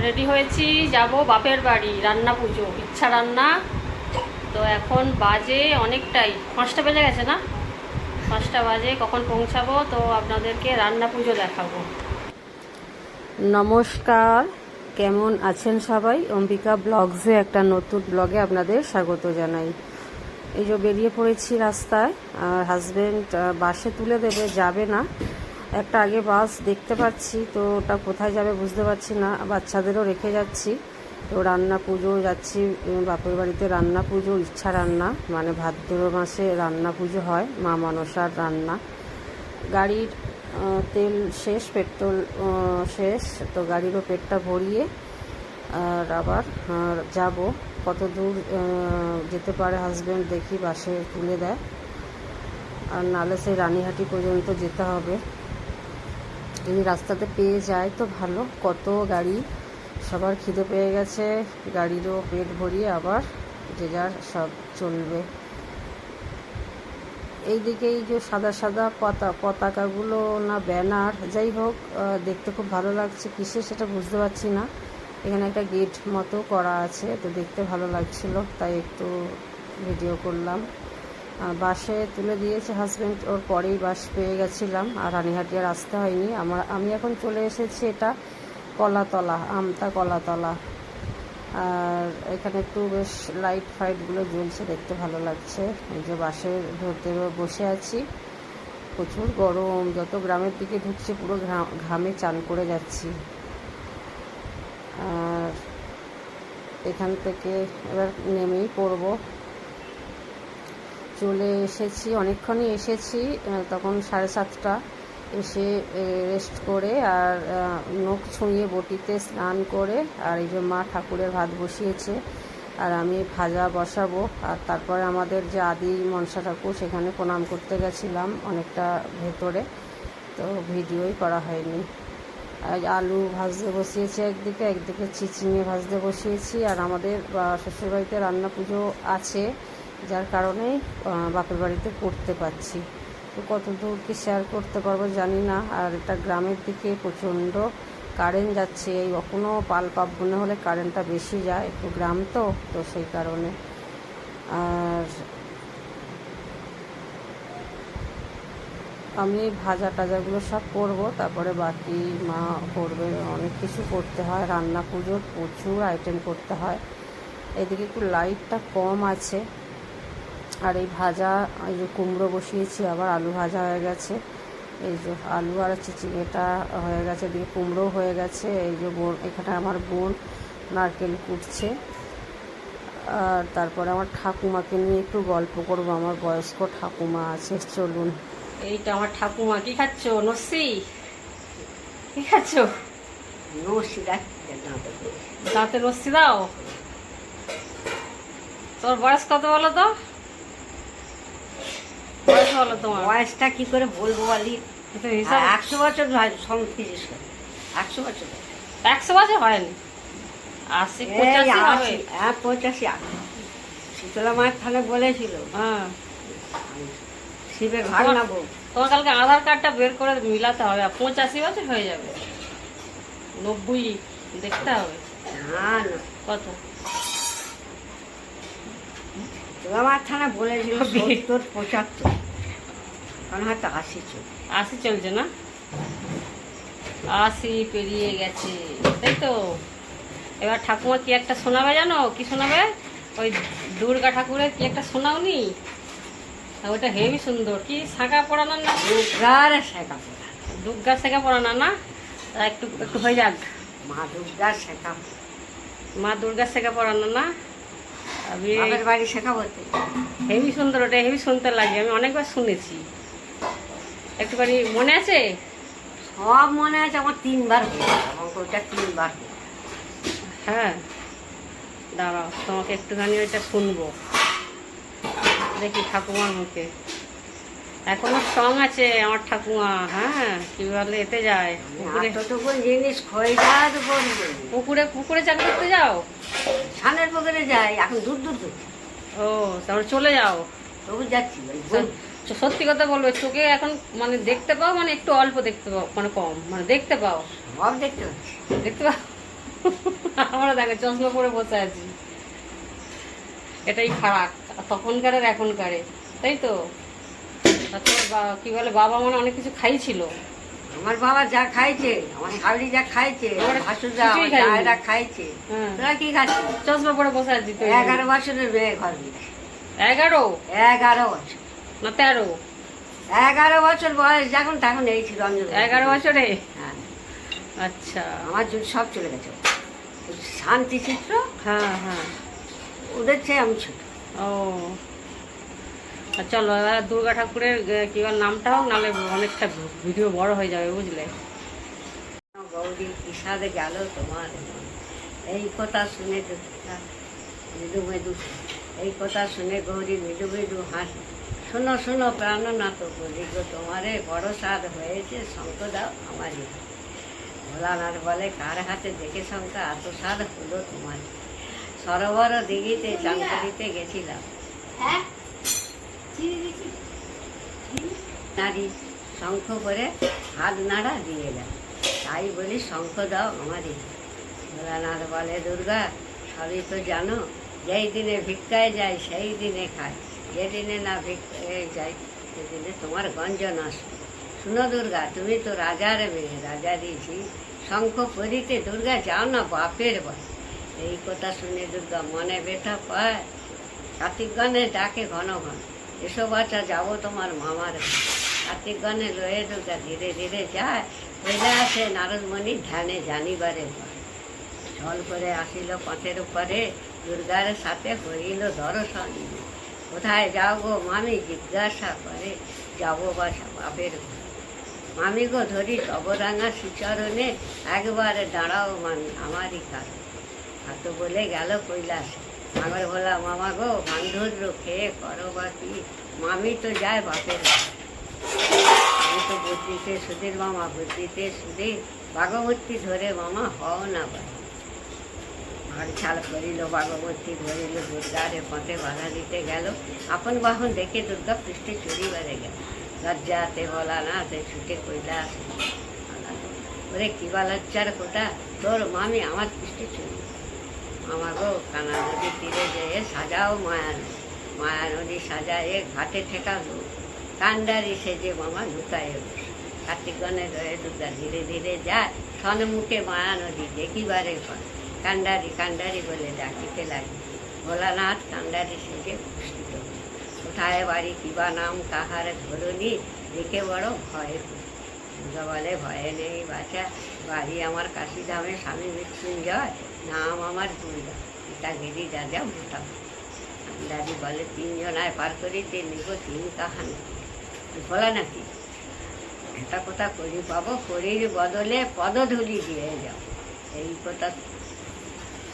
Ready হয়েছি, যাব বাপের বাড়ি, রান্না পুজো, ইচ্ছা রান্না। তো এখন বাজে অনেকটাই, পাঁচটা বেজে গেছে না? পাঁচটা বাজে, কখন পৌঁছাবো? তো আপনাদেরকে রান্না পুজো দেখাবো। নমস্কার, কেমন আছেন সবাই? অম্বিকা ব্লগসে একটা নতুন ব্লগে আপনাদের স্বাগত জানাই। এই যে বেরিয়ে পড়েছি রাস্তায়, আর হাজবেন্ড বাসে তুলে দেবে, যাবে না। একটা আগে বাস দেখতে পাচ্ছি, তো ওটা কোথায় যাবে বুঝতে পারছি না। বাচ্চাদেরও রেখে যাচ্ছি। তো রান্না পুজো যাচ্ছি বাপের বাড়িতে রান্না পুজো, ইচ্ছা রান্না মানে ভাদ্র মাসে রান্না পুজো হয়, মা মানসার রান্না। গাড়ির তেল শেষ, পেট্রোল শেষ, তো গাড়িরও পেটটা ভরিয়ে আর আবার যাব। কত দূর যেতে পারে হাজব্যান্ড দেখি, বাসে তুলে দেয়। আর নালে সেই রানীহাটি পর্যন্ত যেতে হবে। যদি রাস্তাতে পেয়ে যায় তো ভালো। কত গাড়ি? সবার খিদে পেয়ে গেছে। গাড়িরও পেট ভরিয়ে আবার যে যার সব চলবে। এইদিকে এই যে সাদা সাদা পতা, পতাকাগুলো না ব্যানার, যাই হোক দেখতে খুব ভালো লাগছে। কিসে সেটা বুঝতে পারছি না। এখানে একটা গেট মতো করা আছে, তো দেখতে ভালো লাগছিল, তাই একটু ভিডিও করলাম। বাসে তুলে দিয়েছে হাজব্যান্ড ওর পরেই বাস পেয়ে গেছিলাম, আর রানীহাটি আর আসতে হয়নি। আমার, আমি এখন চলে এসেছি এটা কলাতলা, আমতা কলাতলা। আর এখানে একটু বেশ লাইট ফাইটগুলো জ্বলছে, দেখতে ভালো লাগছে। এই যে বাসে ধরতে বসে আছি, প্রচুর গরম, যত গ্রামের দিকে ঢুকছে পুরো ঘামে চান করে যাচ্ছি। আর এখান থেকে এবার নেমেই পড়ব। চলে এসেছি, অনেকক্ষণই এসেছি তখন সাড়ে সাতটা এসে রেস্ট করে আর নখ ছুঁয়ে বটিতে স্নান করে আর এই যে মা ঠাকুরের ভাত বসিয়েছে আর আমি ভাজা বসাবো আর তারপরে আমাদের যে আদি মনসা ঠাকুর সেখানে প্রণাম করতে গেছিলাম অনেকটা ভেতরে, তো ভিডিওই করা হয়নি। আলু ভাজতে বসিয়েছি একদিকে একদিকে চিচিঙে ভাজতে বসিয়েছি আর আমাদের শ্বশুরবাড়িতে রান্না পুজো আছে। যার কারণে বাপের বাড়িতে করতে পারছি। তো কত কি শেয়ার করতে পারব জানি না। আর এটা গ্রামের দিকে প্রচণ্ড কারেন্ট যাচ্ছে। এই কখনো পাল পাপ মনে হলে কারেন্টটা বেশি যায়, একটু গ্রাম তো তো সেই কারণে। আর আমি ভাজা টাজাগুলো সব করব, তারপরে বাকি মা করবে, অনেক কিছু করতে হয়। রান্না পুজোর প্রচুর আইটেম করতে হয়। এদিকে একটু লাইটটা কম আছে। আর এই ভাজা এই যে কুমড়ো বসিয়েছি আবার আলু ভাজা হয়ে গেছে। এই যে আলু আর চিচিঙেটা হয়ে গেছে দিয়ে কুমড়ো হয়ে গেছে। এই যে বোন এখানে আমার বোন নারকেল কুটছে। আর তারপরে আমার ঠাকুমাকে নিয়ে একটু গল্প করব। আমার বয়স্ক ঠাকুমা আছে চলুন। এইটা আমার ঠাকুমা কি খাচ্ছ? নসি কি খাচ্ছ? দাঁতে রস্তি দাও? তোর বয়স কত বলো তো? বয়স বলো তোমার। বয়সটা কি করে বলব বলি? একশো বছর হয় একশো বছর। একশো বছর হয়নি। আশি পঁচাশি হবে। হ্যাঁ পঁচাশি শীতলা মায়ের থানে বলেছিল। হ্যাঁ। তোমার কালকে আধার কার্ডটা বের করে মিলাতে হবে আর পঁচাশি বছর হয়ে যাবে। নব্বই দেখতে হবে। না না। কত? মায়ের থানা বলেছিল সত্তর পঁচাত্তর। কারণ হয়তো আশি চল আশি চলছে না? আশি পেরিয়ে গেছে। তাই তো। এবার ঠাকুমা কি একটা শোনাবে জানো? কি শোনাবে? ওই দুর্গা ঠাকুরের কি একটা শোনাওনি? ওটা হেভি সুন্দর। কি শাঁখা পড়ানোর না দুর্গার শেখা পড়া দুর্গা শেখা পড়ানো না? তা একটু একটু হয়ে যাক। মা দুর্গার শেখা মা দুর্গা শেখা পড়ানো না? বাপের বাড়ি শেখা বলতে হেভি সুন্দর ওটা হেভি শুনতে লাগে আমি অনেকবার শুনেছি। একটুখানি মনে আছে? সব মনে আছে আমার তিনবার ওটা তিনবার হ্যাঁ দাঁড়াও তোমাকে একটুখানি ওইটা শুনব। দেখি ঠাকুমার মুখে। এখনও স্ট্রং আছে আমার ঠাকুমা হ্যাঁ কি বলে এতে যায়। পুকুরে জিনিস বলবে পুকুরে পুকুরে চাকরি করতে যাও? সানের পুকুরে যাই এখন দূর দূর দূর। ও তারপরে চলে যাও। তবু যাচ্ছি সত্যি কথা বলবে চোখে এখন মানে দেখতে পাও মানে একটু অল্প দেখতে পাও মানে কম মানে দেখতে পাও। সব দেখতে পাচ্ছি। দেখতে পাও? আমরা দেখো চশমা পরে বসে আছি। এটাই ফারাক তখনকার আর এখনকারে তাই তো? কি বলে বাবা মানে অনেক কিছু খাইছিল। আমার বাবা যা খাইছে আমার শাড়ি যা খাইছে আমার আমার। খাইছে হ্যাঁ। তোরা কি খাচ্ছিস? চশমা পরে বসে আছি তো এগারো বছরের মেয়ে ঘর এগারো? এগারো বছর। না তেরো। এগারো বছর বয়স যখন তখন এই ছিল এগারো বছরে? হ্যাঁ। আচ্ছা। আমার যুগ সব চলে গেছে। শান্তি চিত্র হ্যাঁ হ্যাঁ। ওদের চেয়ে আমি ছোট। ও। চলো এবার দুর্গা ঠাকুরের আহ, কি বল নামটা হোক নাহলে অনেকটা ভিডিও বড় হয়ে যাবে বুঝলে? গৌরী কিসাদে গেল তোমার এই কথা শুনে মৃদু মৃদু এই কথা শুনে গৌরী মৃদু মৃদু হাসি। শোনো শোনো প্রাণনাথ বলি গো তোমারে বড় সাদ হয়েছে শঙ্খ দাও আমারই ভোলানাথ বলে কার হাতে দেখে শঙ্খ এত সাদ হলো তোমার সরোবর দিঘিতে করিতে গেছিলাম। নারী শঙ্খ করে হাত নাড়া দিয়ে গেল তাই বলি শঙ্খ দাও আমারই ভোলানাথ বলে, দুর্গা, সবই তো জানো, যেই দিনে ভিক্ষায় যায় সেই দিনে খায় যেদিনে না ভিক্ষায় যায় সেদিনে তোমার গঞ্জন আসে। শুনো দুর্গা, তুমি তো রাজার মেয়ে রাজারই ঝি শঙ্খ পরিতে দুর্গা যাও না বাপের বাড়ি। এই কথা শুনে দুর্গা মনে ব্যথা পায়। কার্তিকগণে ডাকে ঘন ঘন। এসো বাচ্চা, যাব তোমার মামার বাড়ি। কার্তিক গণে লয়ে দুর্গা ধীরে ধীরে যায় পয়লা আসে নারদমণি ধ্যানে জানিবারে। ছল করে আসিল পথের উপরে, দুর্গার সাথে হইল দর্শন কোথায় যাও গো মামি জিজ্ঞাসা করে, যাব বাসা বাপের। মামি গো, ধরি তবরাঙা সুচরণে, একবারে দাঁড়াও মামি, আমারই কাছে হাত বলে গেল কৈলাসে আমার বলা মামা গো বান্ধুর খেয়ে করো বা কি? মামি তো যায় বাপের আমি তো বুদ্ধিতে সুধীর, মামা বুদ্ধিতে সুধীর। ভাগবতী ধরে মামা হও না ছাল করিল, ভাগবতী ধরিল, দুর্গারে পথে বাধা দিতে গেল। আপন বাহন দেখে দুর্গা পৃষ্ঠে চুরি বেড়ে গেল। লজ্জাতে বলা না সে ছুটে কইলা ওরে কি কিবা লজ্জার কোটা তোর মামি আমার পৃষ্ঠে চুরি মামা গো কানা নদী তীরে যেয়ে সাজাও মায়া নদী মায়া নদী সাজায়ে ঘাটে ঠেকালো কান্ডারি সেজে মামা লুকায়ে বসে। কার্তিক গণে রয়ে দুর্গা ধীরে ধীরে যায়, সন্মুখে মায়া নদী দেখিবারে পায় কান্ডারি কান্ডারি বলে ডাকিতে লাগে। ভোলানাথ কান্ডারি সেজে পুষ্টিত। কোথায় বাড়ি কিবা নাম, কাহার ধরুনি দেখে বড় ভয় বলে, ভয়ে নেই বাচ্চা বাড়ি আমার কাশিধামে স্বামী মৃত্যুঞ্জয়, নাম আমার দুর্গা। পিতা গিরি রাজা ভূতা দাদি বলে, তিনজনায় পার করিতে নিব তিন কাহানি। বলা নাকি এটা কথা করি পাবো করির বদলে পদধূলি দিয়ে যাও। এই কথা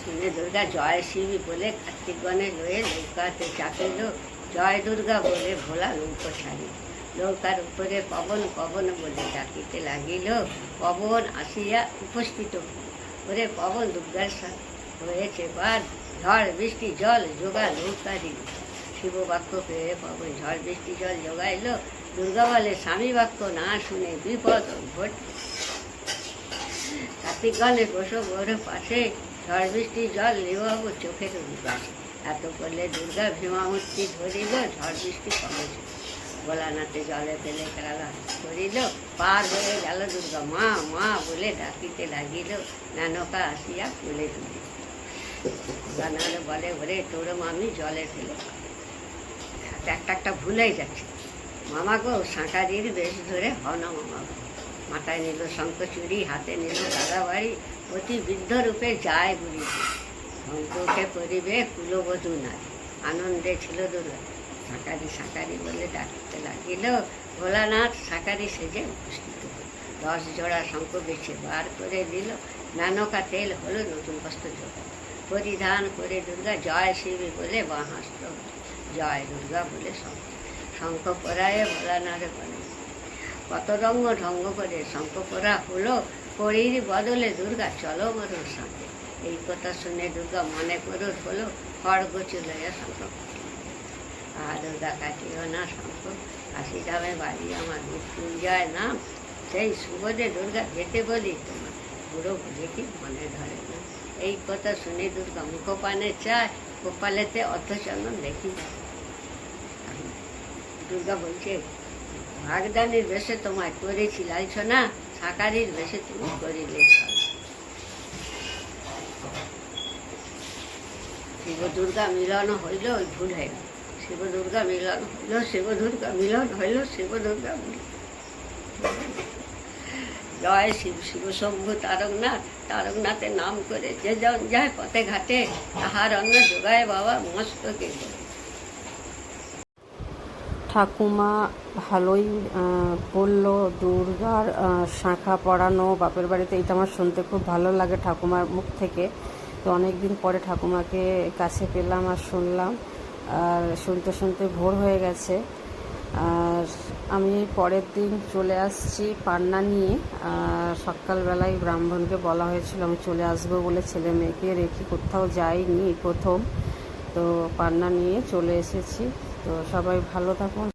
শুনে দুর্গা জয় শিব বলে কার্তিকগণে লয়ে নৌকাতে চাপিল। জয় দুর্গা বলে ভোলা নৌকো ছাড়ি নৌকার উপরে পবন পবন বলে ডাকিতে লাগিল। পবন আসিয়া উপস্থিত। ওরে পবন, দুর্গার হয়েছে বাদ ঝড়, বৃষ্টি, জল যোগা নৌকা দিল শিব বাক্য পেয়ে পবন ঝড়, বৃষ্টি, জল যোগাইল। দুর্গা বলে, স্বামী বাক্য না শুনে বিপদ ঘট কার্তিকগণে বসো বড় পাশে। ঝড়, বৃষ্টি, জল নিবাবু চোখের উদ্বাসে। এত করলে দুর্গা ভীমামূর্তি ধরিল। ঝড়, বৃষ্টি কমেছে। ভোলানাথে জলে তেলে খেলা করিল, পার হয়ে গেল দুর্গা মা মা বলে ডাকিতে লাগিল, নানকা আসিয়া তুলে ভোলানাথ বলে, ওরে তোর মামি, জলে ফেলে একটা একটা ভুলেই যাচ্ছে। মামা গো সাঁটারির বেশ ধরে হ না মামা মাথায় নিল শঙ্কচুরি হাতে নিল দাদাবাড়ি, অতি বৃদ্ধ রূপে যায় বুড়িতে শঙ্ককে পরিবে কুলবধূ নারী। আনন্দে ছিল দুর্গা। সাঁকারি সাঁকারি বলে ডাকতে লাগিল। ভোলানাথ সাঁকারি সেজে উপস্থিত হল। দশ জোড়া শঙ্খ বেছে বার করে দিল। নানকা তেল হলো নতুন বস্ত্র জোড়া পরিধান করে দুর্গা, জয় শিবী বলে বাঁ জয় দুর্গা বলে শঙ্খ। শঙ্খ পরায়ে ভোলানাথ বলে, কত রঙ্গ ঢঙ্গ করে শঙ্খ পরা হলো। করির বদলে দুর্গা, চলো মরুর সাথে এই কথা শুনে দুর্গা মনে করুর হলো খড়গ চুলাইয়া শঙ্খ আর দুর্গা কাটিও না শঙ্খ। কাশি ধামে বাড়ি আমার মৃত্যুর যায় না। সেই সুবোধে দুর্গা যেতে বলি, তোমার বুড়ো বুঝে কি মনে ধরে না? এই কথা শুনে দুর্গা মুখপানে চায়, কপালেতে অর্ধচন্দন দেখি দুর্গা বলছে, ভাগদানির বেশে তোমায় করেছি লাইছ না সাকারির বেশে তুমি করিলে ছল। দুর্গা মিলন হইল, ওই ভুল হয়ে গেল। শিব দুর্গা মিলন হইল শিব দুর্গা মিলন হইল শিব দুর্গা মিলন। জয় শিব শিব শম্ভু তারকনাথ, তারকনাথের নাম করে যে জন যায় পথে ঘাটে, তাহার অন্ন যোগায় বাবা মস্তকে ঠাকুমা ভালোই বলল, দুর্গার শাঁখা পড়ানো বাপের বাড়িতে, এটা আমার শুনতে খুব ভালো লাগে ঠাকুমার মুখ থেকে। তো অনেক দিন পরে ঠাকুমাকে কাছে পেলাম আর শুনলাম। আর শুনতে শুনতে ভোর হয়ে গেছে। আর আমি পরের দিন চলে আসছি পান্না নিয়ে। আর সকালবেলায় ব্রাহ্মণকে বলা হয়েছিল, আমি চলে আসব বলে ছেলে মেয়েকে রেখে কোথাও যাইনি প্রথম। তো পান্না নিয়ে চলে এসেছি। তো সবাই ভালো থাকুন।